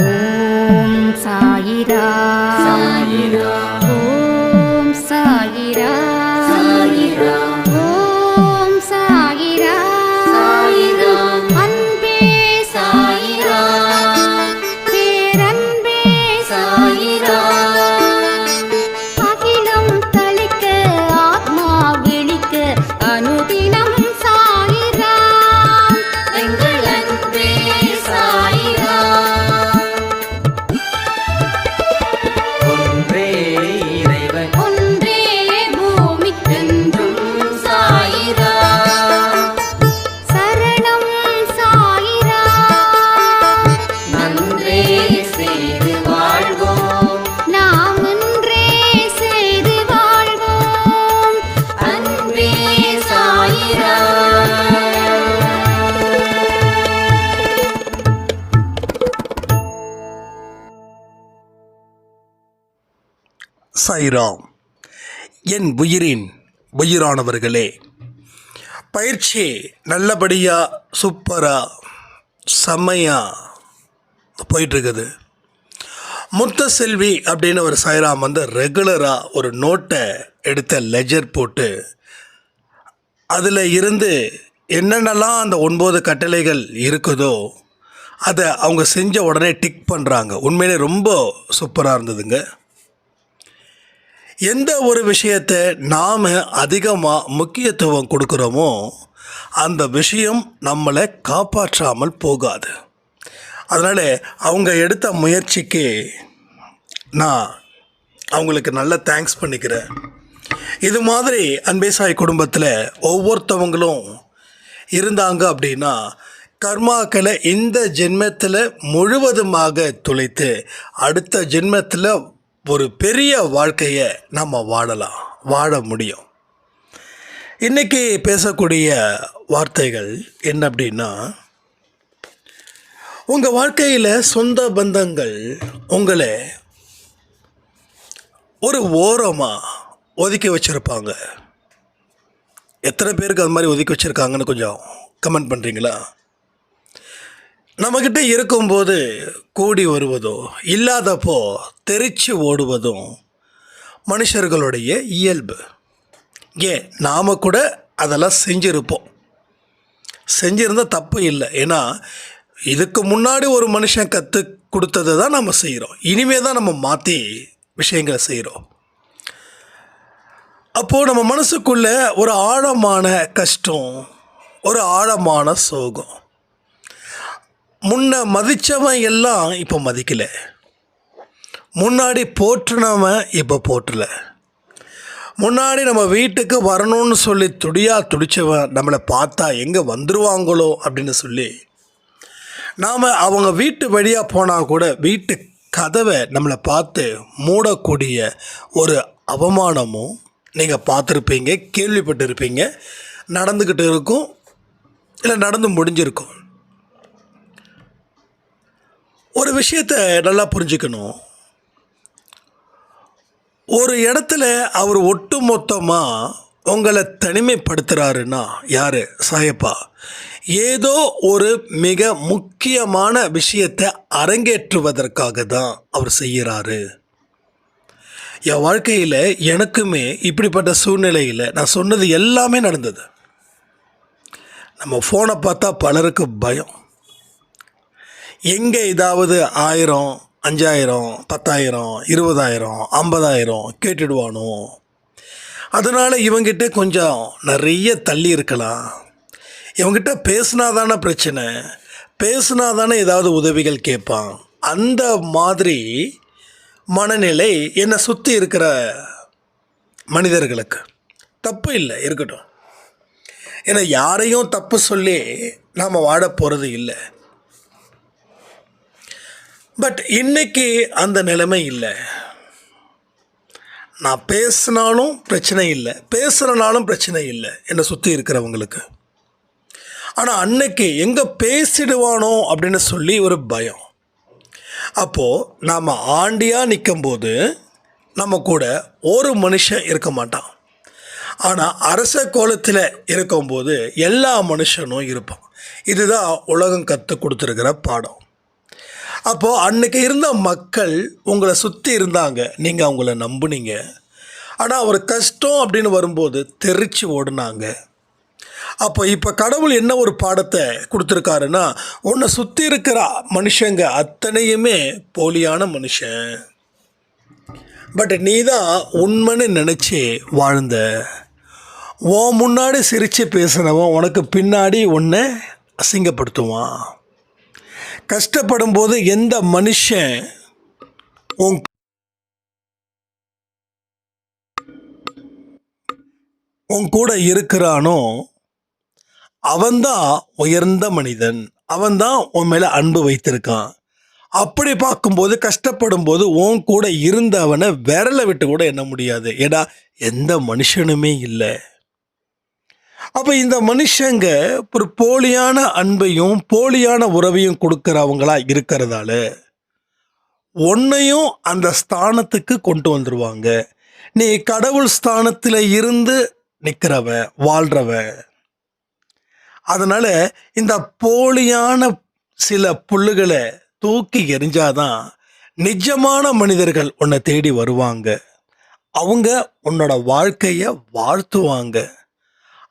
ஓம் சாயிரா சாய்ராம் என் உயிரின் உயிரானவர்களே பயிற்சி நல்லபடியாக சூப்பராக செம்மையாக போயிட்டுருக்குது. முத்த செல்வி அப்படின்னு ஒரு சாய்ராம் வந்து ரெகுலராக ஒரு நோட்டை எடுத்த லெஜர் போட்டு அதில் இருந்து என்னென்னலாம் அந்த ஒன்பது கட்டளைகள் இருக்குதோ அதை அவங்க செஞ்ச உடனே டிக் பண்ணுறாங்க உண்மையிலே ரொம்ப சூப்பராக இருந்ததுங்க. எந்த ஒரு விஷயத்தை நாம் அதிகமாக முக்கியத்துவம் கொடுக்குறோமோ அந்த விஷயம் நம்மளை காப்பாற்றாமல் போகாது. அதனால் அவங்க எடுத்த முயற்சிக்கு நான் அவங்களுக்கு நல்ல தேங்க்ஸ் பண்ணிக்கிறேன். இது மாதிரி அன்பேசாய் குடும்பத்தில் ஒவ்வொருத்தவங்களும் இருந்தாங்க அப்படின்னா கர்மாக்களை இந்த ஜென்மத்தில் முழுவதுமாக துளைத்து அடுத்த ஜென்மத்தில் ஒரு பெரிய வாழ்க்கையை நம்ம வாழலாம் வாழ முடியும். இன்றைக்கி பேசக்கூடிய வார்த்தைகள் என்ன அப்படின்னா உங்கள் வாழ்க்கையில் சொந்த பந்தங்கள் உங்களை ஒரு ஓரமாக ஒதுக்கி வச்சுருப்பாங்க. எத்தனை பேருக்கு அது மாதிரி ஒதுக்கி வச்சுருக்காங்கன்னு கொஞ்சம் கமெண்ட் பண்ணுறீங்களா நம்மக்கிட்ட இருக்கும்போது கூடி வருவதோ இல்லாதப்போ தெரிச்சு ஓடுவதும் மனுஷர்களுடைய இயல்பு. ஏன்? நாம் கூட அதெல்லாம் செஞ்சுருப்போம். செஞ்சுருந்தால் தப்பு இல்லை. ஏன்னா இதுக்கு முன்னாடி ஒரு மனுஷன் கற்று கொடுத்ததை தான் நம்ம செய்கிறோம் இனிமே தான் நம்ம மாற்றி விஷயங்களை செய்கிறோம் அப்போது நம்ம மனசுக்குள்ளே ஒரு ஆழமான கஷ்டம் ஒரு ஆழமான சோகம் முன்ன மதித்தவன் எல்லாம் இப்போ மதிக்கலை. முன்னாடி போற்றுனவன் இப்போ போற்றல. முன்னாடி நம்ம வீட்டுக்கு வரணும்னு சொல்லி துடியா துடித்தவன் நம்மளை பார்த்தா எங்கே வந்துடுவாங்களோ அப்படின்னு சொல்லி நாம் அவங்க வீட்டு வழியாக போனால் கூட வீட்டு கதவை நம்மளை பார்த்து மூடக்கூடிய ஒரு அவமானமும் நீங்கள் பார்த்துருப்பீங்க கேள்விப்பட்டிருப்பீங்க நடந்துக்கிட்டு இருக்கும் இல்லை நடந்து முடிஞ்சிருக்கும். ஒரு விஷயத்தை நல்லா புரிஞ்சுக்கணும். ஒரு இடத்துல அவர் ஒட்டு மொத்தமாக உங்களை தனிமைப்படுத்துகிறாருன்னா யார்? சாயப்பா. ஏதோ ஒரு மிக முக்கியமான விஷயத்தை அரங்கேற்றுவதற்காக தான் அவர் செய்கிறாரு என் வாழ்க்கையில் எனக்குமே இப்படிப்பட்ட சூழ்நிலையில் நான் சொன்னது எல்லாமே நடந்தது. நம்ம ஃபோனை பார்த்தா பலருக்கு பயம். எங்கே ஏதாவது ஆயிரம் அஞ்சாயிரம் பத்தாயிரம் இருபதாயிரம் ஐம்பதாயிரம் கேட்டுடுவானோ? அதனால் இவங்கிட்ட கொஞ்சம் நிறைய தள்ளி இருக்கலாம். இவங்கிட்ட பேசினா தானே பிரச்சனை. பேசினா தானே ஏதாவது உதவிகள் கேட்பான். அந்த மாதிரி மனநிலை என்னை சுற்றி இருக்கிற மனிதர்களுக்கு. தப்பு இல்லை இருக்கட்டும். ஏன்னா யாரையும் தப்பு சொல்லி நாம் வாட போகிறது இல்லை. பட் இன்னைக்கு அந்த நிலைமை இல்லை. நான் பேசினாலும் பிரச்சனை இல்லை. பேசுகிறனாலும் பிரச்சனை இல்லை என்னை சுற்றி இருக்கிறவங்களுக்கு. ஆனால் அன்னைக்கு எங்கே பேசிடுவானோ அப்படின்னு சொல்லி ஒரு பயம். அப்போது நாம் ஆண்டியாக நிற்கும்போது நம்ம கூட ஒரு மனுஷன் இருக்க மாட்டான். ஆனால் அரச கோலத்தில் இருக்கும்போது எல்லா மனுஷனும் இருப்பான். இதுதான் உலகம் கற்றுக் கொடுத்துருக்கிற பாடம். அப்போது அன்னைக்கு இருந்த மக்கள் உங்களை சுற்றி இருந்தாங்க. நீங்கள் அவங்கள நம்புனீங்க. ஆனால் ஒரு கஷ்டம் அப்படின்னு வரும்போது தெரிச்சு ஓடுனாங்க. அப்போ இப்போ கடவுள் என்ன ஒரு பாடத்தை கொடுத்துருக்காருன்னா உன்னை சுற்றி இருக்கிற மனுஷங்க அத்தனையுமே போலியான மனுஷன். பட் நீ தான் உண்மைன்னு நினச்சி வாழ்ந்த. உன் முன்னாடி சிரித்து பேசுனவன் உனக்கு பின்னாடி உன்னை அசிங்கப்படுத்துவான். கஷ்டப்படும் போது எந்த மனுஷன் உன் உன் கூட இருக்கிறானோ அவன்தான் உயர்ந்த மனிதன். அவன்தான் உன் மேலே அன்பு வைத்திருக்கான். அப்படி பார்க்கும்போது கஷ்டப்படும் போது உன் கூட இருந்தவனை விரலை விட்டு கூட எண்ண முடியாது. ஏடா எந்த மனுஷனுமே இல்லை. அப்போ இந்த மனுஷங்க ஒரு போலியான அன்பையும் போலியான உறவையும் கொடுக்குறவங்களா இருக்கிறதால ஒன்னையும் அந்த ஸ்தானத்துக்கு கொண்டு வந்துடுவாங்க நீ கடவுள் ஸ்தானத்தில் இருந்து நிற்கிறவன் வாழ்கிறவன் அதனால் இந்த போலியான சில புல்லுகளை தூக்கி எரிஞ்சாதான் நிஜமான மனிதர்கள் உன்னை தேடி வருவாங்க. அவங்க உன்னோட வாழ்க்கையை வாழ்த்துவாங்க.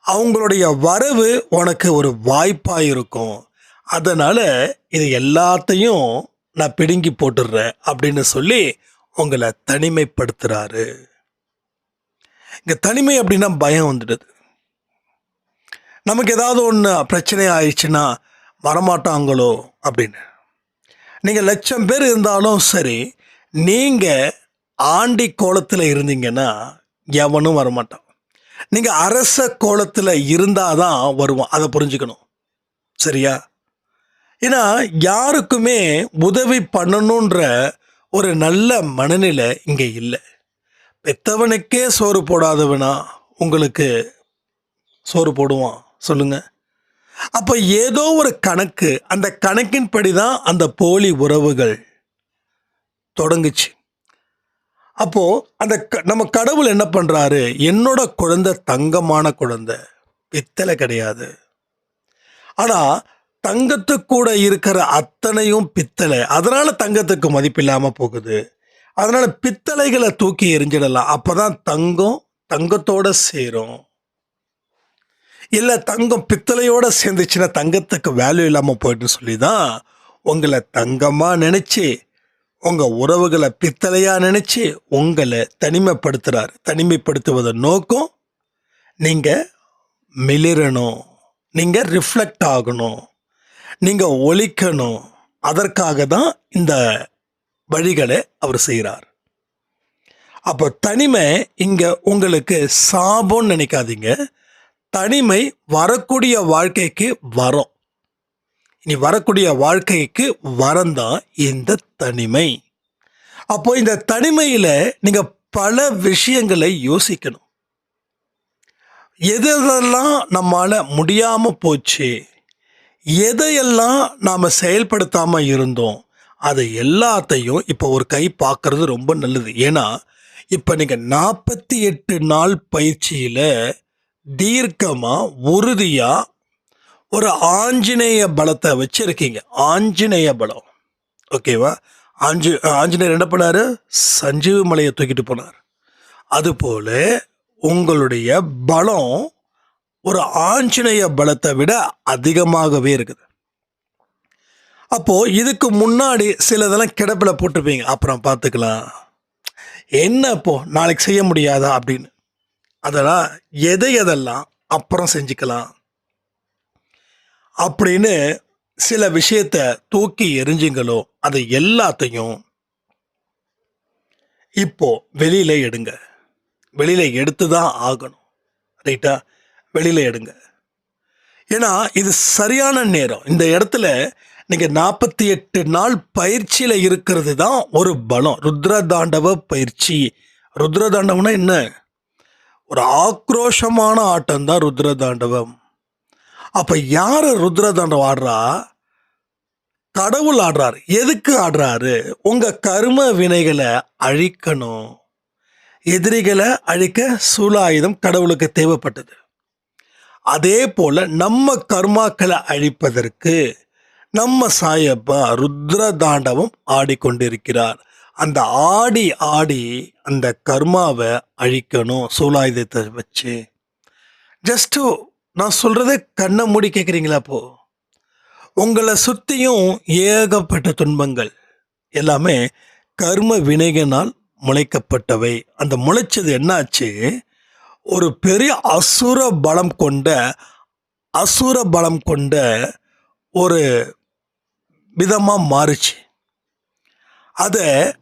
அவங்களுடைய வரவு உனக்கு ஒரு வாய்ப்பாக இருக்கும் அதனால் இது எல்லாத்தையும் நான் பிடுங்கி போட்டுடுறேன் அப்படின்னு சொல்லி உங்களை தனிமைப்படுத்துகிறாரு இங்கே தனிமை அப்படின்னா பயம் வந்துடுது. நமக்கு ஏதாவது ஒன்று பிரச்சனை ஆயிடுச்சுன்னா வரமாட்டாங்களோ அப்படின்னு. நீங்கள் லட்சம் பேர் இருந்தாலும் சரி நீங்கள் ஆண்டி கோலத்தில் இருந்தீங்கன்னா எவனும் வரமாட்டான். நீங்கள் அரச கோலத்தில் இருந்தால் தான் வருவான் அதை புரிஞ்சுக்கணும். சரியா? ஏன்னா யாருக்குமே உதவி பண்ணணுன்ற ஒரு நல்ல மனநிலை இங்கே இல்லை. பெத்தவனுக்கே சோறு போடாதவனா உங்களுக்கு சோறு போடுவான். சொல்லுங்கள் அப்போ ஏதோ ஒரு கணக்கு அந்த கணக்கின்படி தான் அந்த போலி உறவுகள் தொடங்குச்சு. அப்போது அந்த க- நம்ம கடவுள் என்ன பண்ணுறாரு என்னோட குழந்தை தங்கமான குழந்தை. பித்தளை கிடையாது. ஆனால் தங்கத்துக்கூட கூட இருக்கிற அத்தனையும் பித்தளை. அதனால் தங்கத்துக்கு மதிப்பில்லாமல் போகுது. அதனால் பித்தளைகளை தூக்கி எரிஞ்சிடலாம் அப்போ தான் தங்கம் தங்கத்தோட சேரும். இல்லை தங்கம் பித்தளையோட சேர்ந்துச்சுன்னா தங்கத்துக்கு வேல்யூ இல்லாமல் போயிட்டு சொல்லி தான் உங்களை தங்கமாக நினச்சி உங்கள் உறவுகளை பித்தளையாக நினச்சி உங்களை தனிமைப்படுத்துகிறார் தனிமைப்படுத்துவதன் நோக்கம் நீங்கள் மிளிரணும். நீங்கள் ரிஃப்ளெக்ட் ஆகணும். நீங்கள் ஒழிக்கணும் அதற்காக தான் இந்த வழிகளை அவர் செய்கிறார் அப்போ தனிமை இங்கே உங்களுக்கு சாபம்னு நினைக்காதீங்க. தனிமை வரக்கூடிய வாழ்க்கைக்கு வரும். இனி வரக்கூடிய வாழ்க்கைக்கு வரந்தான் இந்த தனிமை. அப்போ இந்த தனிமையில் நீங்கள் பல விஷயங்களை யோசிக்கணும். எதெல்லாம் நம்மால் முடியாமல் போச்சு எதையெல்லாம் நாம் செயல்படுத்தாமல் இருந்தோம் அது எல்லாத்தையும் இப்போ ஒரு கை பார்க்கறது ரொம்ப நல்லது. ஏன்னா இப்போ நீங்கள் நாற்பத்தி எட்டு நாள் பயிற்சியில் தீர்க்கமாக உறுதியாக ஒரு ஆஞ்சநேய பலத்தை வச்சுருக்கீங்க. ஆஞ்சநேய பலம். ஓகேவா ஆஞ்சு ஆஞ்சநேயர் என்ன பண்ணார்? சஞ்சீவ மலையை தூக்கிட்டு போனார். அதுபோல் உங்களுடைய பலம் ஒரு ஆஞ்சநேய பலத்தை விட அதிகமாகவே இருக்குது. அப்போது இதுக்கு முன்னாடி சிலதெல்லாம் கிடப்பில் போட்டுருப்பீங்க. அப்புறம் பார்த்துக்கலாம். என்ன இப்போ? நாளைக்கு செய்ய முடியாதா அப்படின்னு. அதெல்லாம் எதை எதெல்லாம்? அப்புறம் செஞ்சுக்கலாம். அப்படின்னு சில விஷயத்த தூக்கி எரிஞ்சிங்களோ அதை எல்லாத்தையும் இப்போ வெளியில எடுங்க. வெளியில எடுத்து தான் ஆகணும் ரைட்டா வெளியில எடுங்க. ஏன்னா இது சரியான நேரம். இந்த இடத்துல நீங்க நாற்பத்தி எட்டு நாள் பயிற்சியில இருக்கிறது தான் ஒரு பலம். ருத்ர தாண்டவ பயிற்சி. ருத்ர தாண்டவம்னா என்ன? ஒரு ஆக்ரோஷமான ஆட்டம் தான் ருத்ர தாண்டவம் அப்போ யார் ருத்ரதாண்டவம் ஆடுறா? கடவுள் ஆடுறாரு. எதுக்கு ஆடுறாரு? உங்கள் கர்ம வினைகளை அழிக்கணும். எதிரிகளை அழிக்க சூலாயுதம் கடவுளுக்கு தேவைப்பட்டது. அதே போல் நம்ம கர்மாக்களை அழிப்பதற்கு நம்ம சாயப்பா ருத்ர தாண்டவம் ஆடிக்கொண்டிருக்கிறார். அந்த ஆடி ஆடி அந்த கர்மாவை அழிக்கணும் சூலாயுதத்தை வச்சு. ஜஸ்ட்டு நான் சொல்கிறத கண்ணை மூடி கேட்குறீங்களா அப்போ? உங்களை சுற்றியும் ஏகப்பட்ட துன்பங்கள் எல்லாமே கர்ம வினைகனால் முளைக்கப்பட்டவை. அந்த முளைச்சது என்னாச்சு? ஒரு பெரிய அசுர பலம் கொண்ட அசுர பலம் கொண்ட ஒரு விதமாக மாறுச்சு. அதை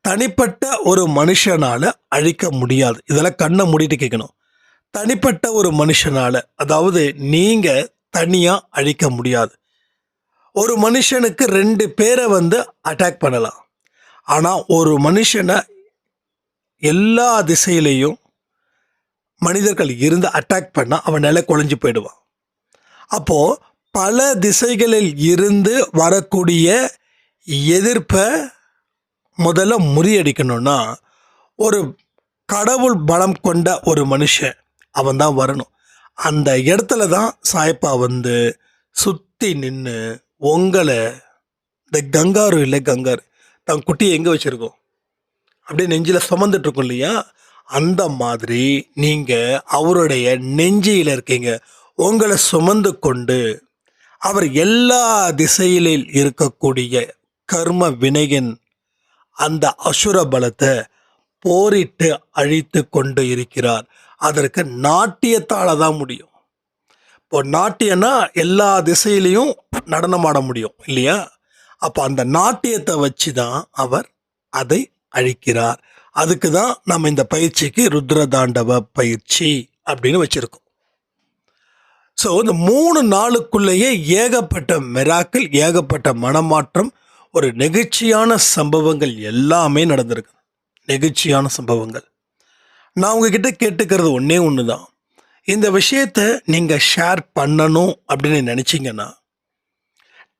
தனிப்பட்ட ஒரு மனுஷனால் அழிக்க முடியாது. இதெல்லாம் கண்ணை மூடிட்டு கேட்கணும் தனிப்பட்ட ஒரு மனுஷனால் அதாவது நீங்கள் தனியாக அழிக்க முடியாது. ஒரு மனுஷனுக்கு ரெண்டு பேரை வந்து அட்டாக் பண்ணலாம். ஆனால் ஒரு மனுஷனை எல்லா திசையிலையும் மனிதர்கள் இருந்து அட்டாக் பண்ணால் அவன் நிலை குழஞ்சு போயிடுவான். அப்போது பல திசைகளில் இருந்து வரக்கூடிய எதிர்ப்பை முதல்ல முறியடிக்கணும்னா ஒரு கடவுள் பலம் கொண்ட ஒரு மனுஷன் அவன் தான் வரணும். அந்த இடத்துல தான் சாய்ப்பா வந்து சுற்றி நின்று உங்களை இந்த கங்காரு இல்லை கங்காரு தன் குட்டியை எங்கே வச்சுருக்கோம்? அப்படியே நெஞ்சில் சுமந்துட்டுருக்கோம் இல்லையா? அந்த மாதிரி நீங்கள் அவருடைய நெஞ்சியில் இருக்கீங்க. உங்களை சுமந்து கொண்டு அவர் எல்லா திசையிலில் இருக்கக்கூடிய கர்ம வினையின் அந்த அசுர பலத்தை போரிட்டு அழித்து கொண்டு இருக்கிறார். அதற்கு நாட்டியத்தால் தான் முடியும். இப்போ நாட்டியம்னா எல்லா திசையிலையும் நடனமாட முடியும் இல்லையா? அப்போ அந்த நாட்டியத்தை வச்சு தான் அவர் அதை அழிக்கிறார். அதுக்கு தான் நம்ம இந்த பயிற்சிக்கு ருத்ர தாண்டவ பயிற்சி அப்படின்னு வச்சுருக்கோம். ஸோ இந்த மூணு நாளுக்குள்ளேயே ஏகப்பட்ட மெராக்கள் ஏகப்பட்ட மனமாற்றம் ஒரு நெகிழ்ச்சியான சம்பவங்கள் எல்லாமே நடந்திருக்கு. நெகிழ்ச்சியான சம்பவங்கள். நான் உங்ககிட்ட கேட்டுக்கிறது ஒன்றே ஒன்று தான் இந்த விஷயத்தை நீங்கள் ஷேர் பண்ணணும் அப்படின்னு நினச்சிங்கன்னா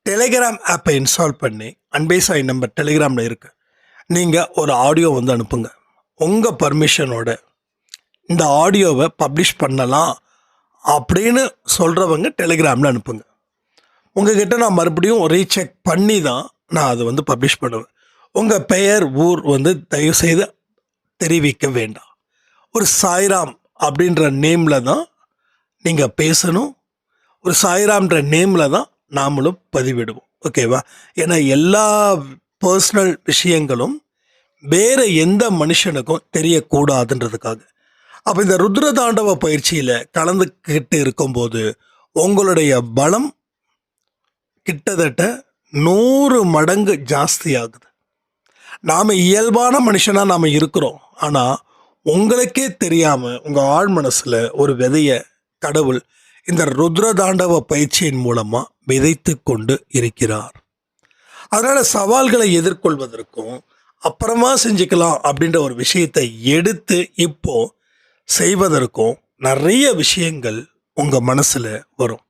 டெலிகிராம் ஆப்பை இன்ஸ்டால் பண்ணி அன்பேசாய் நம்பர் டெலிகிராமில் இருக்கு. நீங்கள் ஒரு ஆடியோ வந்து அனுப்புங்க. உங்கள் பர்மிஷனோட இந்த ஆடியோவை பப்ளிஷ் பண்ணலாம் அப்படின்னு சொல்கிறவங்க டெலிகிராமில் அனுப்புங்க. உங்ககிட்ட நான் மறுபடியும் ரீசெக் பண்ணி தான் நான் அதை வந்து பப்ளிஷ் பண்ணுவேன். உங்கள் பெயர் ஊர் வந்து தயவுசெய்து தெரிவிக்க வேண்டாம். ஒரு சாய்ராம் அப்படின்ற நேமில் தான் நீங்கள் பேசணும். ஒரு சாய்ராம்ன்ற நேமில் தான் நாமளும் பதிவிடுவோம். ஓகேவா ஏன்னா எல்லா பர்சனல் விஷயங்களும் வேறு எந்த மனுஷனுக்கும் தெரியக்கூடாதுன்றதுக்காக. அப்போ இந்த ருத்ர தாண்டவ பயிற்சியில் கலந்துக்கிட்டு இருக்கும்போது உங்களுடைய பலம் கிட்டத்தட்ட நூறு மடங்கு ஜாஸ்தி ஆகுது. நாம் இயல்பான மனுஷனாக நாம் இருக்கிறோம். ஆனால் உங்களுக்கே தெரியாமல் உங்கள் ஆழ் மனசில் ஒரு விதைய கடவுள் இந்த ருத்ர தாண்டவ பயிற்சியின் மூலமாக விதைத்து கொண்டு இருக்கிறார். அதனால் சவால்களை எதிர்கொள்வதற்கும் அப்புறமா செஞ்சுக்கலாம் அப்படின்ற ஒரு விஷயத்தை எடுத்து இப்போ செய்வதற்கும் நிறைய விஷயங்கள் உங்கள் மனசில் வரும்.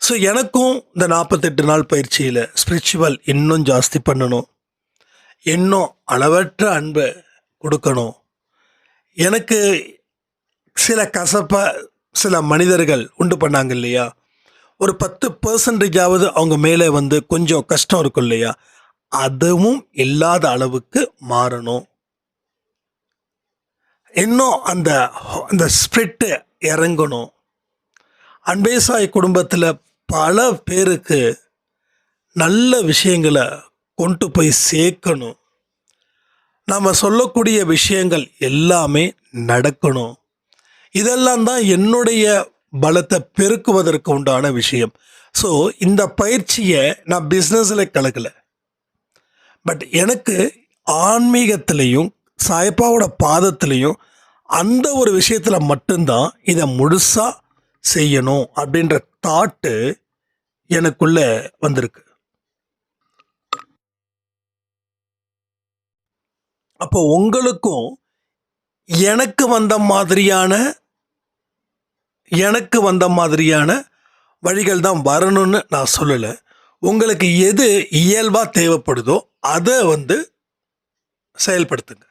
ஸோ எனக்கும் இந்த நாற்பத்தெட்டு நாள் பயிற்சியில் ஸ்பிரிச்சுவல் இன்னும் ஜாஸ்தி பண்ணணும். இன்னும் அளவற்ற அன்பை கொடுக்கணும். எனக்கு சில கசப்பை சில மனிதர்கள் உண்டு பண்ணாங்க இல்லையா? ஒரு பத்து பர்சன்டேஜாவது அவங்க மேலே வந்து கொஞ்சம் கஷ்டம் இருக்கும் இல்லையா? அதுவும் இல்லாத அளவுக்கு மாறணும். இன்னும் அந்த அந்த ஸ்பிரிட்டு இறங்கணும். அன்பேசாய் குடும்பத்தில் பல பேருக்கு நல்ல விஷயங்களை கொண்டு போய் சேர்க்கணும். நம்ம சொல்லக்கூடிய விஷயங்கள் எல்லாமே நடக்கணும். இதெல்லாம் தான் என்னுடைய பலத்தை பெருக்குவதற்கு உண்டான விஷயம். ஸோ இந்த பயிற்சியை நான் பிஸ்னஸில் கலக்கலை. பட் எனக்கு ஆன்மீகத்திலையும் சாய்ப்பாவோட பாதத்திலையும் அந்த ஒரு விஷயத்தில் மட்டும்தான் இதை முழுசாக செய்யணும் அப்படின்ற தாட்டு எனக்குள்ளே வந்திருக்கு. அப்போ உங்களுக்கும் எனக்கு வந்த மாதிரியான எனக்கு வந்த மாதிரியான வழிகள் தான் வரணும்னு நான் சொல்லலை. உங்களுக்கு எது இயல்பாக தேவைப்படுதோ அதை வந்து செயல்படுத்துங்க.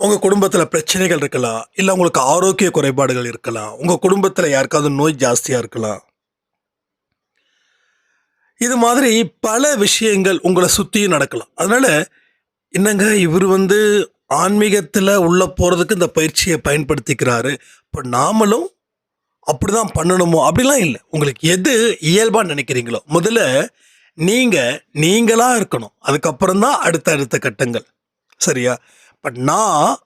உங்கள் குடும்பத்தில் பிரச்சனைகள் இருக்கலாம் இல்லை உங்களுக்கு ஆரோக்கிய குறைபாடுகள் இருக்கலாம் உங்கள் குடும்பத்தில் யாருக்காவது நோய் ஜாஸ்தியாக இருக்கலாம். இது மாதிரி பல விஷயங்கள் உங்களை சுற்றியும் நடக்கலாம். அதனால் என்னங்க இவர் வந்து ஆன்மீகத்தில் உள்ளே போகிறதுக்கு இந்த பயிற்சியை பயன்படுத்திக்கிறாரு. இப்போ நாமளும் அப்படி தான் பண்ணணுமோ? அப்படிலாம் இல்லை. உங்களுக்கு எது இயல்பாக நினைக்கிறீங்களோ? முதல்ல நீங்கள் நீங்களாக இருக்கணும். அதுக்கப்புறம் தான் அடுத்த அடுத்த கட்டங்கள். சரியா? இப்போ நான்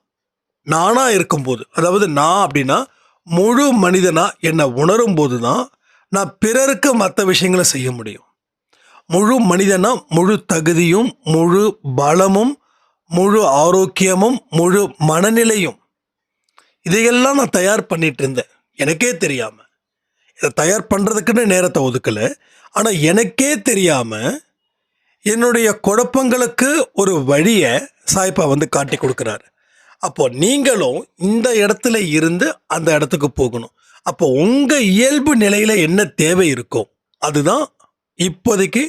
நானாக இருக்கும்போது அதாவது நான் அப்படின்னா முழு மனிதனாக என்னை உணரும் போது தான் நான் பிறருக்கு மற்ற விஷயங்களை செய்ய முடியும். முழு மனிதனா முழு தகுதியும் முழு பலமும் முழு ஆரோக்கியமும் முழு மனநிலையும். இதையெல்லாம் நான் தயார் பண்ணிட்டு இருந்தேன் எனக்கே தெரியாமல் இதை தயார் பண்ணுறதுக்குன்னு நேரத்தை ஒதுக்கலை. ஆனால் எனக்கே தெரியாமல் என்னுடைய குழப்பங்களுக்கு ஒரு வழியை சாய்ப்பா வந்து காட்டி கொடுக்குறாரு. அப்போ நீங்களும் இந்த இடத்துல இருந்து அந்த இடத்துக்கு போகணும். அப்போ உங்கள் இயல்பு நிலையில் என்ன தேவை இருக்கோ அதுதான் இப்போதைக்கு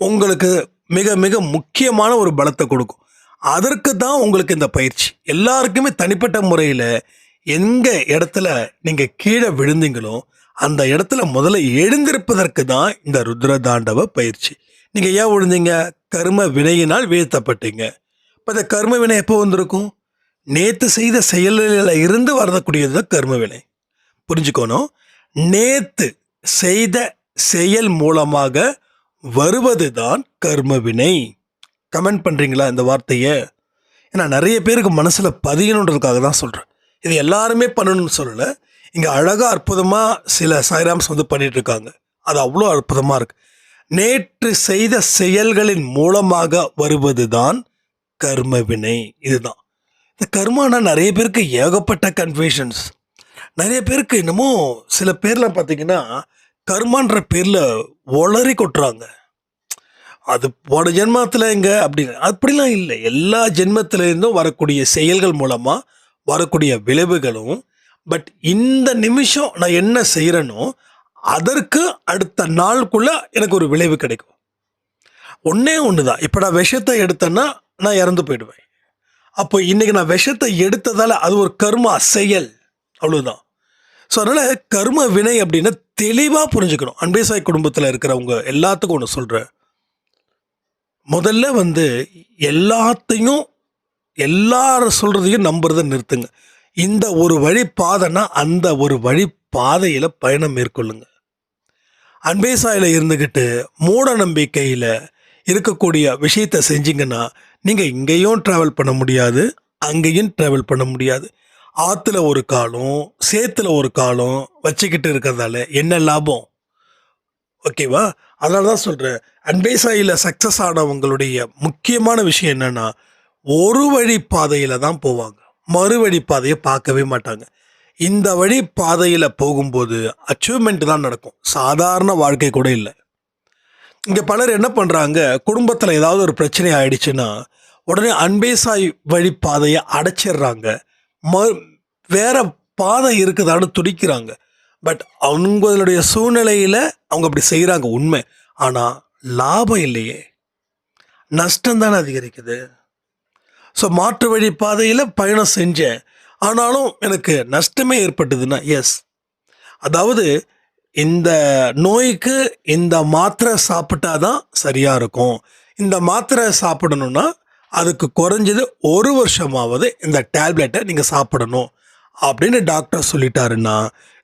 உங்களுக்கு மிக மிக முக்கியமான ஒரு பலத்தை கொடுக்கும். அதற்கு தான் உங்களுக்கு இந்த பயிற்சி. எல்லாருக்குமே தனிப்பட்ட முறையில் எங்கே இடத்துல நீங்கள் கீழே விழுந்தீங்களோ அந்த இடத்துல முதல்ல எழுந்திருப்பதற்கு தான் இந்த ருத்ர தாண்டவ பயிற்சி. நீங்கள் ஏன் விழுந்தீங்க? கர்ம வினையினால் வீழ்த்தப்பட்டீங்க. இப்போ இந்த கர்ம வினை எப்போ வந்திருக்கும்? நேற்று செய்த செயலில் இருந்து வரக்கூடியது தான் கர்ம வினை. புரிஞ்சுக்கணும். நேற்று செய்த செயல் மூலமாக வருவது தான் கர்ம வினை கமெண்ட் பண்ணுறீங்களா இந்த வார்த்தையை? ஏன்னா நிறைய பேருக்கு மனசில் பதியணுன்றதுக்காக தான் சொல்கிறேன் இது எல்லாருமே பண்ணணும்னு சொல்லலை. இங்கே அழகாக அற்புதமாக சில சாய்ராம்ஸ் வந்து பண்ணிகிட்ருக்காங்க அது அவ்வளோ அற்புதமாக இருக்குது நேற்று செய்த செயல்களின் மூலமாக வருவது தான் கர்ம வினை இதுதான். இந்த கர்மானா நிறைய பேருக்கு ஏகப்பட்ட கன்ஃபியூஷன்ஸ் நிறைய பேருக்கு என்னமோ சில பேர்லாம் பார்த்திங்கன்னா கர்மான்ற பேரில் ஒளறி கொட்டுறாங்க. அது போன ஜென்மத்தில் எங்கே? அப்படின்னு அப்படிலாம் இல்லை. எல்லா ஜென்மத்திலேருந்தும் வரக்கூடிய செயல்கள் மூலமாக வரக்கூடிய விளைவுகளும் பட் இந்த நிமிஷம் நான் என்ன செய்கிறேனோ அதற்கு அடுத்த நாளுக்குள்ளே எனக்கு ஒரு விளைவு கிடைக்கும். ஒன்றே ஒன்று தான் இப்போ நான் விஷத்தை எடுத்தேன்னா நான் இறந்து போயிடுவேன். அப்போ இன்றைக்கி நான் விஷத்தை எடுத்ததால் அது ஒரு கர்மா செயல். அவ்வளோதான் ஸோ அதனால் கர்ம வினை அப்படின்னு தெளிவாக புரிஞ்சுக்கணும். அன்பேசாய் குடும்பத்தில் இருக்கிறவங்க எல்லாத்துக்கும் ஒன்று சொல்கிறேன் முதல்ல வந்து எல்லாத்தையும் எல்லாரும் சொல்கிறதையும் நம்புறதை நிறுத்துங்க. இந்த ஒரு வழி பாதைனா அந்த ஒரு வழி பாதையில் பயணம் மேற்கொள்ளுங்க. அன்பேசாயில் இருந்துக்கிட்டு மூட நம்பிக்கையில் இருக்கக்கூடிய விஷயத்தை செஞ்சிங்கன்னா நீங்கள் இங்கேயும் ட்ராவல் பண்ண முடியாது அங்கேயும் ட்ராவல் பண்ண முடியாது. ஆற்றுல ஒரு காலம் சேத்துல ஒரு காலம் வச்சுக்கிட்டு இருக்கிறதால என்ன லாபம்? ஓகேவா அதனால தான் சொல்கிறேன் அன்பேசாயில் சக்ஸஸ் ஆனவங்களுடைய முக்கியமான விஷயம் என்னென்னா ஒரு வழி பாதையில் தான் போவாங்க. மறுவழி பாதையை பார்க்கவே மாட்டாங்க. இந்த வழி பாதையில் போகும்போது அச்சீவ்மெண்ட் தான் நடக்கும். சாதாரண வாழ்க்கை கூட இல்லை. இங்கே பலர் என்ன பண்ணுறாங்க குடும்பத்தில் ஏதாவது ஒரு பிரச்சனை ஆயிடுச்சுன்னா உடனே அன்பேசாய் வழி பாதையை அடைச்சிடுறாங்க. ம வேற பாதை இருக்குதான்னு துடிக்கிறாங்க. பட் அவங்களுடைய சூழ்நிலையில் அவங்க அப்படி செய்கிறாங்க உண்மை. ஆனால் லாபம் இல்லையே. நஷ்டம் தானே அதிகரிக்குது. ஸோ மாற்று வழி பாதையில் பயணம் செஞ்சேன். ஆனாலும் எனக்கு நஷ்டமே ஏற்பட்டதுன்னா எஸ் அதாவது இந்த நோய்க்கு இந்த மாத்திரை சாப்பிட்டா தான் சரியாக இருக்கும். இந்த மாத்திரை சாப்பிடணுன்னா அதுக்கு குறைஞ்சது ஒரு வருஷமாவது இந்த டேப்லெட்டை நீங்கள் சாப்பிடணும். அப்படின்னு டாக்டர் சொல்லிட்டாருன்னா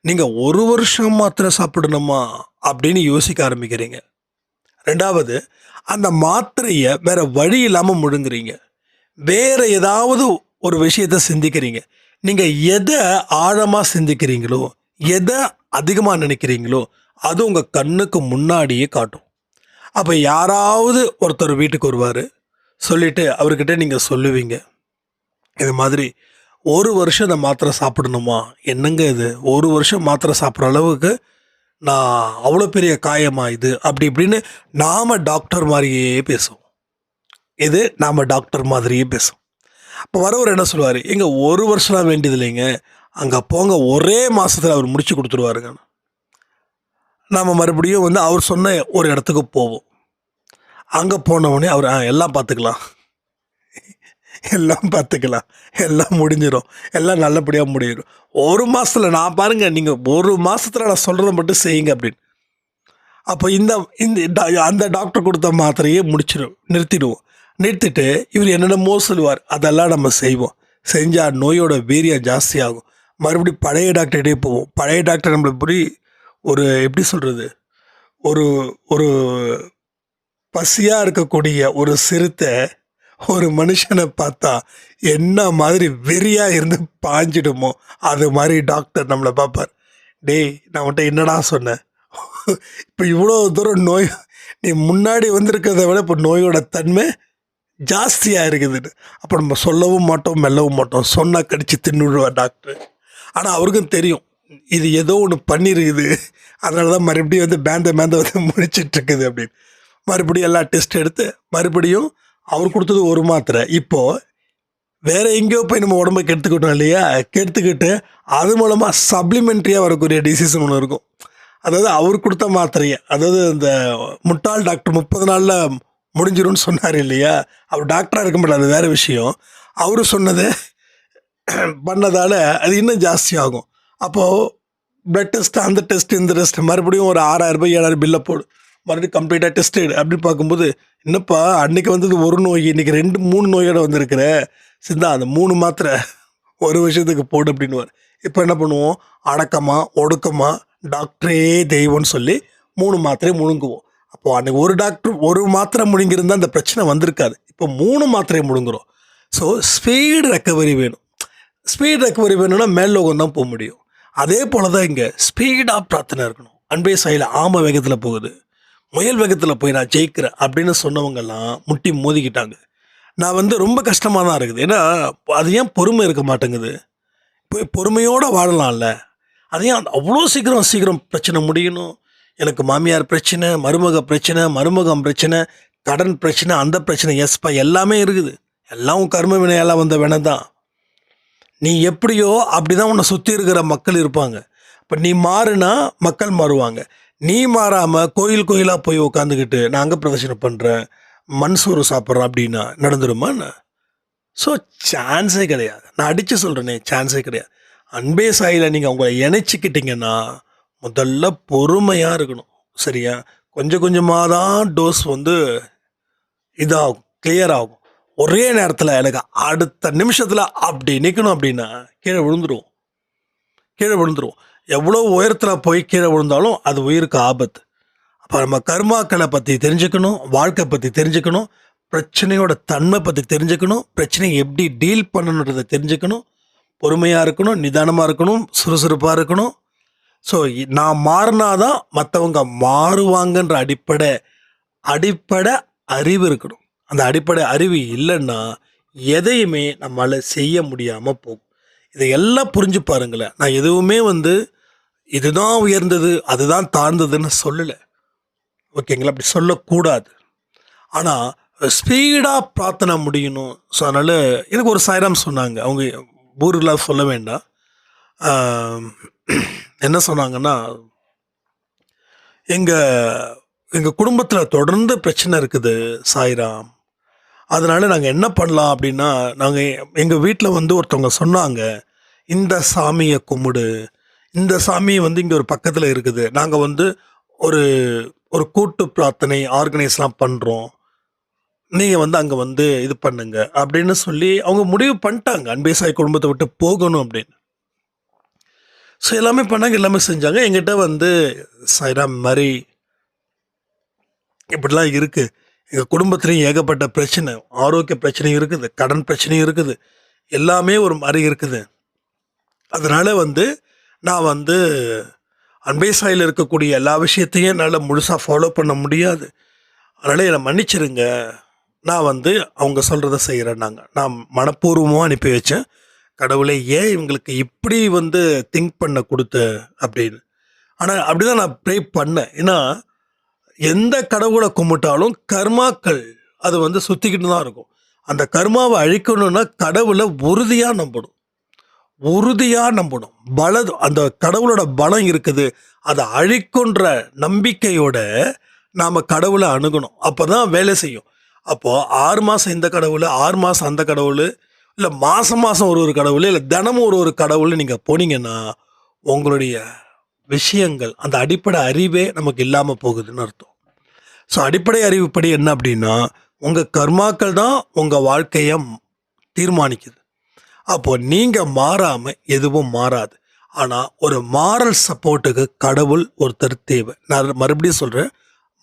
நீங்கள் ஒரு வருஷம் மாத்திரை சாப்பிடணுமா? அப்படின்னு யோசிக்க ஆரம்பிக்கிறீங்க. ரெண்டாவது அந்த மாத்திரையை வேற வழி இல்லாமல் முழுங்குறீங்க. வேற ஏதாவது ஒரு விஷயத்தை சிந்திக்கிறீங்க. நீங்கள் எதை ஆழமாக சிந்திக்கிறீங்களோ எதை அதிகமாக நினைக்கிறீங்களோ அது உங்கள் கண்ணுக்கு முன்னாடியே காட்டும். அப்போ யாராவது ஒருத்தர் வீட்டுக்கு வருவார் சொல்லிவிட்டு அவர்கிட்ட நீங்கள் சொல்லுவீங்க. இது மாதிரி ஒரு வருஷம் இந்த மாத்திரை சாப்பிடணுமா? என்னங்க இது? ஒரு வருஷம் மாத்திரை சாப்பிட்ற அளவுக்கு நான் அவ்வளோ பெரிய காயமா இது? அப்படி இப்படின்னு நாம் டாக்டர் மாதிரியே பேசுவோம். இது நாம் டாக்டர் மாதிரியே பேசும் அப்போ வரவர் என்ன சொல்லுவார்? எங்கள் ஒரு வருஷம்லாம் வேண்டியது இல்லைங்க. அங்கே போங்க ஒரே மாதத்தில் அவர் முடிச்சு கொடுத்துருவாருங்க. நாம் மறுபடியும் வந்து அவர் சொன்ன ஒரு இடத்துக்கு போவோம். அங்கே போனவுடனே அவர் எல்லாம் பார்த்துக்கலாம். எல்லாம் பார்த்துக்கலாம். எல்லாம் முடிஞ்சிடும் எல்லாம் நல்லபடியாக முடிஞ்சிடும் ஒரு மாதத்தில் நான் பாருங்கள் நீங்கள் ஒரு மாதத்தில் நான் சொல்கிறத மட்டும் செய்யுங்க அப்படின்னு. அப்போ இந்த இந்த அந்த டாக்டர் கொடுத்த மாத்திரையே முடிச்சிடும் நிறுத்திடுவோம். நிறுத்திட்டு இவர் என்னென்னமோ சொல்லுவார். அதெல்லாம் நம்ம செய்வோம். செஞ்சால் நோயோட வீரியம் ஜாஸ்தியாகும். மறுபடியும் பழைய டாக்டர்கிட்டே போவோம். பழைய டாக்டர் நம்மளை புரி ஒரு எப்படி சொல்கிறது ஒரு ஒரு பசியாக இருக்கக்கூடிய ஒரு சிறுத்தை ஒரு மனுஷனை பார்த்தா என்ன மாதிரி வெறியாக இருந்து பாஞ்சிடுமோ அது மாதிரி டாக்டர் நம்மளை பார்ப்பார். டேய் நான் உன்ட்ட என்னடா சொன்னேன்? இப்போ இவ்வளோ தூரம் நோய் நீ முன்னாடி வந்திருக்கிறத விட இப்போ நோயோட தன்மை ஜாஸ்தியாக இருக்குதுன்னு. அப்போ நம்ம சொல்லவும் மாட்டோம் மெல்லவும் மாட்டோம். சொன்னால் கடிச்சு தின்னுடுவார் டாக்டர். ஆனால் அவருக்கும் தெரியும். இது ஏதோ ஒன்று பண்ணிருக்குது. அதனால தான் மறுபடியும் வந்து பேந்த மேந்த வந்து முடிச்சிட்ருக்குது அப்படின்னு. மறுபடியும் எல்லா டெஸ்ட் எடுத்து மறுபடியும் அவர் கொடுத்தது ஒரு மாத்திரை. இப்போது வேற எங்கேயோ போய் நம்ம உடம்ப கெடுத்துக்கிட்டோம் இல்லையா? கெடுத்துக்கிட்டு அது மூலமாக சப்ளிமெண்ட்ரியாக வரக்கூடிய டிசீஸ் ஒன்று இருக்கும். அதாவது அவர் கொடுத்த மாத்திரையை அதாவது இந்த முட்டாள் டாக்டர் முப்பது நாளில் முடிஞ்சிரும்னு சொன்னார் இல்லையா? அவர் டாக்டராக இருக்க மாட்டார் அது வேறு விஷயம். அவர் சொன்னது பண்ணதால் அது இன்னும் ஜாஸ்தியாகும் அப்போது ப்ளட் டெஸ்ட் அந்த டெஸ்ட் இந்த டெஸ்ட் மறுபடியும் ஒரு ஆறாயிரம் ரூபாய் ஏழாயிரம் பில்லை போடு. மறுபடியும் கம்ப்ளீட்டாக டெஸ்டட் அப்படி அப்படின்னு பார்க்கும்போது என்னப்பா அன்னைக்கு வந்தது ஒரு நோய் இன்னைக்கு ரெண்டு மூணு நோயோட வந்திருக்கிற? சிந்தா அந்த மூணு மாத்திரை ஒரு வருஷத்துக்கு போடு அப்படின்னுவார். இப்போ என்ன பண்ணுவோம்? அடக்கமாக ஒடுக்கமாக டாக்டரே தெய்வம்னு சொல்லி மூணு மாத்திரையை முழுங்குவோம். அப்போது அன்னைக்கு ஒரு டாக்டர் ஒரு மாத்திரை முழுங்கியிருந்தால் அந்த பிரச்சனை வந்திருக்காது. இப்போ மூணு மாத்திரையை முழுங்குறோம். ஸோ ஸ்பீடு ரெக்கவரி வேணும். ஸ்பீட் ரெக்கவரி வேணும்னா மேல் லோகம் தான் போக முடியும். அதே போல தான் இங்கே ஸ்பீடாக பிரார்த்தனை இருக்கணும். அன்பே சாயில் ஆம வேகத்தில் போகுது. முயல் வேகத்தில் போய் நான் ஜெயிக்கிறேன் அப்படின்னு சொன்னவங்கெல்லாம் முட்டி மோதிக்கிட்டாங்க. நான் வந்து ரொம்ப கஷ்டமாக தான் இருக்குது. ஏன்னா அது ஏன் பொறுமை இருக்க மாட்டேங்குது? போய் பொறுமையோடு வாழலாம்ல. அது ஏன் அவ்வளோ சீக்கிரம் சீக்கிரம் பிரச்சனை முடியணும்? எனக்கு மாமியார் பிரச்சனை மருமக பிரச்சனை மருமகம் பிரச்சனை கடன் பிரச்சனை அந்த பிரச்சனை எஸ்பா எல்லாமே இருக்குது. எல்லாம் கர்ம வினையால் வந்த வினை தான். நீ எப்படியோ அப்படி தான் உன்னை சுற்றி இருக்கிற மக்கள் இருப்பாங்க. இப்போ நீ மாறுனா மக்கள் மாறுவாங்க. நீ மாறாமல் கோயில் கோயிலாக போய் உட்காந்துக்கிட்டு நான் அங்கே பிரதர்ஷனம் பண்ணுறேன் மண் சோறு சாப்பிட்றேன் அப்படின்னா நடந்துருமா ஸோ சான்ஸே கிடையாது. நான் அடித்து சொல்கிறேனே சான்ஸே கிடையாது. அன்பே சாயில் நீங்கள் அவங்கள இணைச்சிக்கிட்டீங்கன்னா முதல்ல பொறுமையாக இருக்கணும். சரியா? கொஞ்சம் கொஞ்சமாக தான் டோஸ் வந்து இதாகும் கிளியர் ஆகும். ஒரே நேரத்தில் எனக்கு அடுத்த நிமிஷத்தில் அப்படி நிற்கணும் அப்படின்னா கீழே விழுந்துருவோம். கீழே விழுந்துருவோம். எவ்வளோ உயரத்தில் போய் கீழே விழுந்தாலும் அது உயிருக்கு ஆபத்து. அப்போ நம்ம கர்மாக்களை பற்றி தெரிஞ்சுக்கணும் வாழ்க்கை பற்றி தெரிஞ்சுக்கணும் பிரச்சனையோட தன்மை பற்றி தெரிஞ்சுக்கணும் பிரச்சனையை எப்படி டீல் பண்ணணுன்றதை தெரிஞ்சுக்கணும். பொறுமையாக இருக்கணும் நிதானமாக இருக்கணும் சுறுசுறுப்பாக இருக்கணும். ஸோ நான் மாறினாதான் மற்றவங்க மாறுவாங்கன்ற அடிப்படை அடிப்படை அறிவு இருக்கணும். அந்த அடிப்படை அறிவு இல்லைன்னா எதையுமே நம்மளால் செய்ய முடியாமல் போகும். இதையெல்லாம் புரிஞ்சு பாருங்களேன். நான் எதுவுமே வந்து இதுதான் உயர்ந்தது அதுதான் தாழ்ந்ததுன்னு சொல்லலை. ஓகேங்களா? அப்படி சொல்லக்கூடாது. ஆனால் ஸ்பீடாக பிரார்த்தனை முடியணும். ஸோ அதனால் எனக்கு ஒரு சாய்ராம் சொன்னாங்க. அவங்க ஊரில் சொல்ல வேண்டாம். என்ன சொன்னாங்கன்னா எங்கள் எங்கள் குடும்பத்தில் தொடர்ந்து பிரச்சனை இருக்குது சாய்ராம். அதனால் நாங்கள் என்ன பண்ணலாம் அப்படின்னா நாங்கள் எங்கள் வீட்டில் வந்து ஒருத்தவங்க சொன்னாங்க இந்த சாமியை கும்பிடு. இந்த சாமி வந்து இங்கே ஒரு பக்கத்தில் இருக்குது. நாங்கள் வந்து ஒரு ஒரு கூட்டு பிரார்த்தனை ஆர்கனைஸ்லாம் பண்ணுறோம் நீங்கள் வந்து அங்கே வந்து இது பண்ணுங்க. அப்படின்னு சொல்லி அவங்க முடிவு பண்ணிட்டாங்க. அன்பே சாய் குடும்பத்தை விட்டு போகணும் அப்படின்னு. ஸோ எல்லாமே பண்ணாங்க எல்லாமே செஞ்சாங்க. எங்கிட்ட வந்து சைரா மாதிரி இப்படிலாம் இருக்குது எங்கள் குடும்பத்துலேயும் ஏகப்பட்ட பிரச்சனை ஆரோக்கிய பிரச்சனையும் இருக்குது கடன் பிரச்சனையும் இருக்குது எல்லாமே ஒரு மாதிரி இருக்குது. அதனால் வந்து நான் வந்து அன்பே சாயில் இருக்கக்கூடிய எல்லா விஷயத்தையும் என்னால் முழுசாக ஃபாலோ பண்ண முடியாது. அதனால் என்னை மன்னிச்சிருங்க. நான் வந்து அவங்க சொல்கிறத செய்கிறேன்னாங்க நான் மனப்பூர்வமாக அனுப்பி வச்சேன். கடவுளை ஏன் இவங்களுக்கு இப்படி வந்து திங்க் பண்ண கொடுத்த அப்படின்னு. ஆனால் அப்படி தான் நான் ப்ரே பண்ணேன். ஏன்னா எந்த கடவுளை கும்பிட்டாலும் கர்மாக்கள் அது வந்து சுற்றிக்கிட்டு தான் இருக்கும். அந்த கர்மாவை அழிக்கணும்னா கடவுளை உறுதியாக நம்பணும். உறுதியாக நம்பணும். பல அந்த கடவுளோட பலம் இருக்குது. அதை அழிக்குன்ற நம்பிக்கையோட நாம் கடவுளை அணுகணும். அப்போ தான் வேலை செய்யும். அப்போது ஆறு மாதம் இந்த கடவுள் ஆறு மாதம் அந்த கடவுள் இல்லை மாதம் மாதம் ஒரு ஒரு கடவுள் இல்லை தினமும் ஒரு ஒரு கடவுள் நீங்கள் போனீங்கன்னா உங்களுடைய விஷயங்கள் அந்த அடிப்படை அறிவே நமக்கு இல்லாமல் போகுதுன்னு அர்த்தம். ஸோ அடிப்படை அறிவுப்படி என்ன அப்படின்னா உங்கள் கர்மாக்கள் தான் உங்கள் வாழ்க்கையை தீர்மானிக்குது. அப்போது நீங்கள் மாறாமல் எதுவும் மாறாது. ஆனால் ஒரு மாரல் சப்போர்ட்டுக்கு கடவுள் ஒருத்தர் தேவை. நான் மறுபடியும் சொல்கிறேன்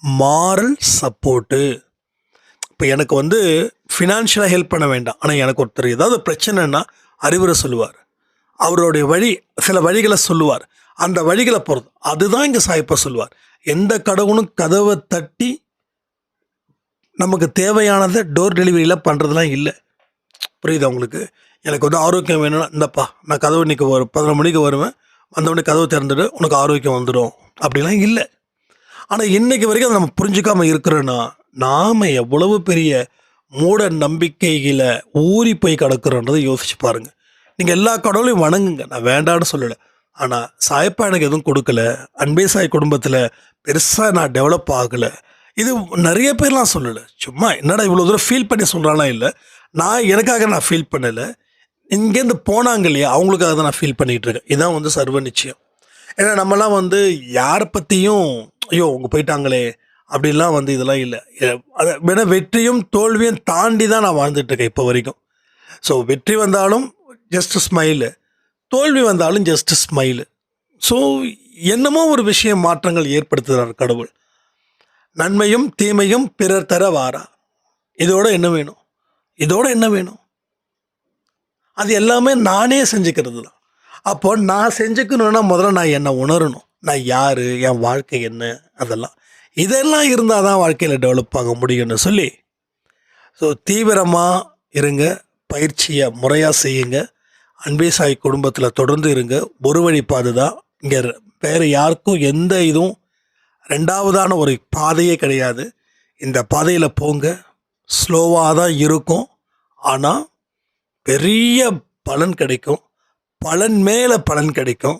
மாரல் சப்போர்ட்டு இப்போ எனக்கு வந்து ஃபினான்ஷியலாக ஹெல்ப் பண்ண வேண்டாம். ஆனால் எனக்கு ஒருத்தர் ஏதாவது பிரச்சனைன்னா அறிவுரை சொல்லுவார். அவருடைய வழி சில வழிகளை சொல்லுவார். அந்த வழிகளை போகிறது அதுதான் இங்கே சாய்ப்பா சொல்லுவார். எந்த கடவுளும் கதவை தட்டி நமக்கு தேவையானதை டோர் டெலிவரியில் பண்ணுறதுலாம் இல்லை. புரியுது உங்களுக்கு? எனக்கு வந்து ஆரோக்கியம் வேணும்னா இந்தப்பா நான் கதவு இன்றைக்கி ஒரு பதினொரு மணிக்கு வருவேன். வந்தவொடனே கதவு திறந்துட்டு உனக்கு ஆரோக்கியம் வந்துடும் அப்படிலாம் இல்லை. ஆனால் இன்றைக்கு வரைக்கும் அதை நம்ம புரிஞ்சுக்காமல் இருக்கிறோன்னா நாம் எவ்வளவு பெரிய மூட நம்பிக்கைகளை ஊறி போய் கிடக்குறோன்றதை யோசிச்சு பாருங்கள் நீங்கள் எல்லா கடவுளையும் வணங்குங்க. நான் வேண்டான்னு சொல்லலை. ஆனால் சாயப்பா எனக்கு எதுவும் கொடுக்கல. அன்பே சாய் குடும்பத்தில் பெருசாக நான் டெவலப் ஆகலை. இது நிறைய பேர்லாம் சொல்லலை. சும்மா என்னடா இவ்வளோ தூரம் ஃபீல் பண்ணி சொல்கிறானா இல்லை. நான் எனக்காக நான் ஃபீல் பண்ணலை. இங்கேருந்து போனாங்க இல்லையா? அவங்களுக்காக தான் நான் ஃபீல் பண்ணிகிட்டு இருக்கேன். இதான் வந்து சர்வ நிச்சயம். ஏன்னா நம்மலாம் வந்து யாரை பற்றியும் ஐயோ அவங்க போயிட்டாங்களே அப்படிலாம் வந்து இதெல்லாம் இல்லை. அதை வேணா வெற்றியும் தோல்வியும் தாண்டி தான் நான் வாழ்ந்துட்டுருக்கேன் இப்போ வரைக்கும். ஸோ வெற்றி வந்தாலும் ஜஸ்ட் ஸ்மைலு தோல்வி வந்தாலும் ஜஸ்ட் ஸ்மைலு ஸோ என்னமோ ஒரு விஷயம் மாற்றங்கள் ஏற்படுத்துகிறார் கடவுள். நன்மையும் தீமையும் பிறர் தர வாரா. இதோட என்ன வேணும்? இதோட என்ன வேணும்? அது எல்லாமே நானே செஞ்சுக்கிறது தான் அப்போ நான் செஞ்சுக்கணுன்னா முதல்ல நான் என்னை உணரணும். நான் யார்? என் வாழ்க்கை என்ன? அதெல்லாம். இதெல்லாம் இருந்தால் தான் வாழ்க்கையில் டெவலப் ஆக முடியும்னு சொல்லி. ஸோ தீவிரமாக இருங்க பயிற்சியை முறையாக செய்யுங்க. அன்பே சாய் குடும்பத்தில் தொடர்ந்து இருங்க. ஒரு வழி பாதை தான் இங்கே வேறு யாருக்கும் எந்த இதுவும் ரெண்டாவதான ஒரு பாதையே கிடையாது. இந்த பாதையில் போங்க. ஸ்லோவாக தான் இருக்கும். ஆனால் பெரிய பலன் கிடைக்கும். பலன் மேலே பலன் கிடைக்கும்.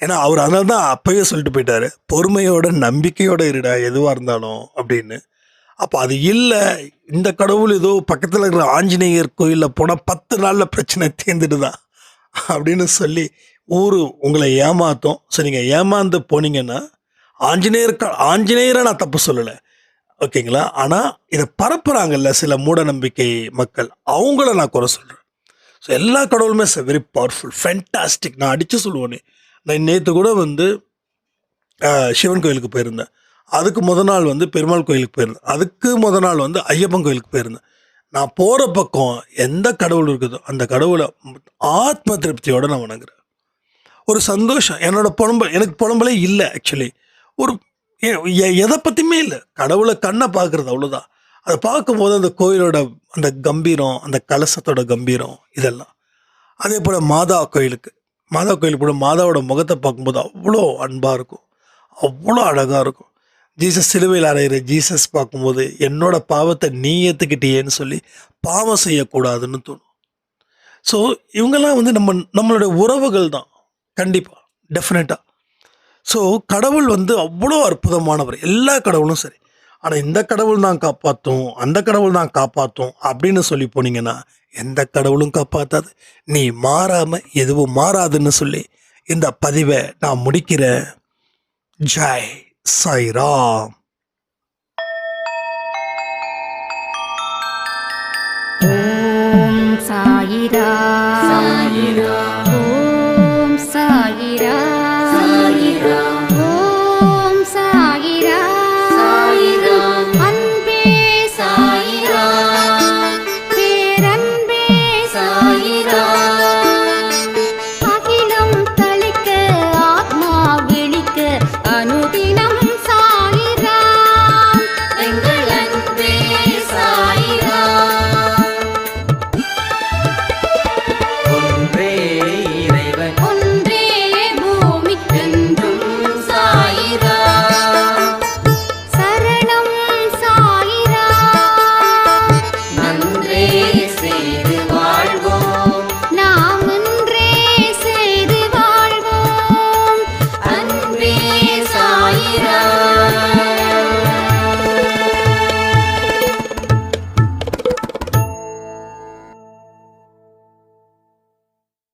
ஏன்னா அவர் அதனால தான் அப்போயே சொல்லிட்டு போயிட்டாரு. பொறுமையோட நம்பிக்கையோடு இருடா எதுவாக இருந்தாலும் அப்படின்னு. அப்போ அது இல்லை. இந்த கடவுள் ஏதோ பக்கத்தில் இருக்கிற ஆஞ்சநேயர் கோயிலில் போனால் பத்து நாளில் பிரச்சனை தேர்ந்துடுதான் அப்படின்னு சொல்லி ஊர் உங்களை ஏமாற்றும் ஸோ நீங்கள் ஏமாந்து போனீங்கன்னா ஆஞ்சநேயர் க- ஆஞ்சநேயரை நான் தப்பு சொல்லலை. ஓகேங்களா? ஆனால் இதை பரப்புகிறாங்கல்ல சில மூட நம்பிக்கை மக்கள். அவங்கள நான் குறை சொல்கிறேன் ஸோ எல்லா கடவுளுமே வெரி பவர்ஃபுல் ஃபென்டாஸ்டிக் நான் அடித்து சொல்லுவேனே. நான் நேற்று கூட வந்து சிவன் கோயிலுக்கு போயிருந்தேன். அதுக்கு முத நாள் வந்து பெருமாள் கோயிலுக்கு போயிருந்தேன். அதுக்கு முத நாள் வந்து ஐயப்பன் கோயிலுக்கு போயிருந்தேன். நான் போகிற பக்கம் எந்த கடவுள் இருக்குதோ அந்த கடவுளை ஆத்ம திருப்தியோடு நான் வணங்குறேன். ஒரு சந்தோஷம். என்னோட புலம்பல் எனக்கு புலம்பலே இல்லை ஆக்சுவலி ஒரு எ- எ- எதை பற்றியுமே இல்லை. கடவுளை கண்ணை பார்க்குறது அவ்வளோதான் அதை பார்க்கும்போது அந்த கோயிலோட அந்த கம்பீரம் அந்த கலசத்தோட கம்பீரம் இதெல்லாம். அதே போல் மாதா கோயிலுக்கு. மாதா கோயிலுக்கு கூட மாதாவோட முகத்தை பார்க்கும்போது அவ்வளோ அன்பாக இருக்கும். அவ்வளோ அழகாக இருக்கும். ஜீசஸ் சிலுவையில் அறையிற ஜீசஸ் பார்க்கும்போது என்னோட பாவத்தை நீ ஏற்றுக்கிட்டியேன்னு சொல்லி பாவம் செய்யக்கூடாதுன்னு தோணும். ஸோ இவங்கெல்லாம் வந்து நம்ம நம்மளுடைய உறவுகள் தான். கண்டிப்பாக டெஃபினட்டாக ஸோ கடவுள் வந்து அவ்வளோ அற்புதமானவர். எல்லா கடவுளும் சரி. ஆனால் இந்த கடவுள் தான் காப்பாற்றும் அந்த கடவுள் தான் காப்பாற்றும் அப்படின்னு சொல்லி போனீங்கன்னா எந்த கடவுளும் காப்பாற்றாது நீ மாறாமல் எதுவும் மாறாதுன்னு சொல்லி இந்த பதிவை நான் முடிக்கிறேன். ஜாய். சாய்ராம் சாயிரா சாயிரா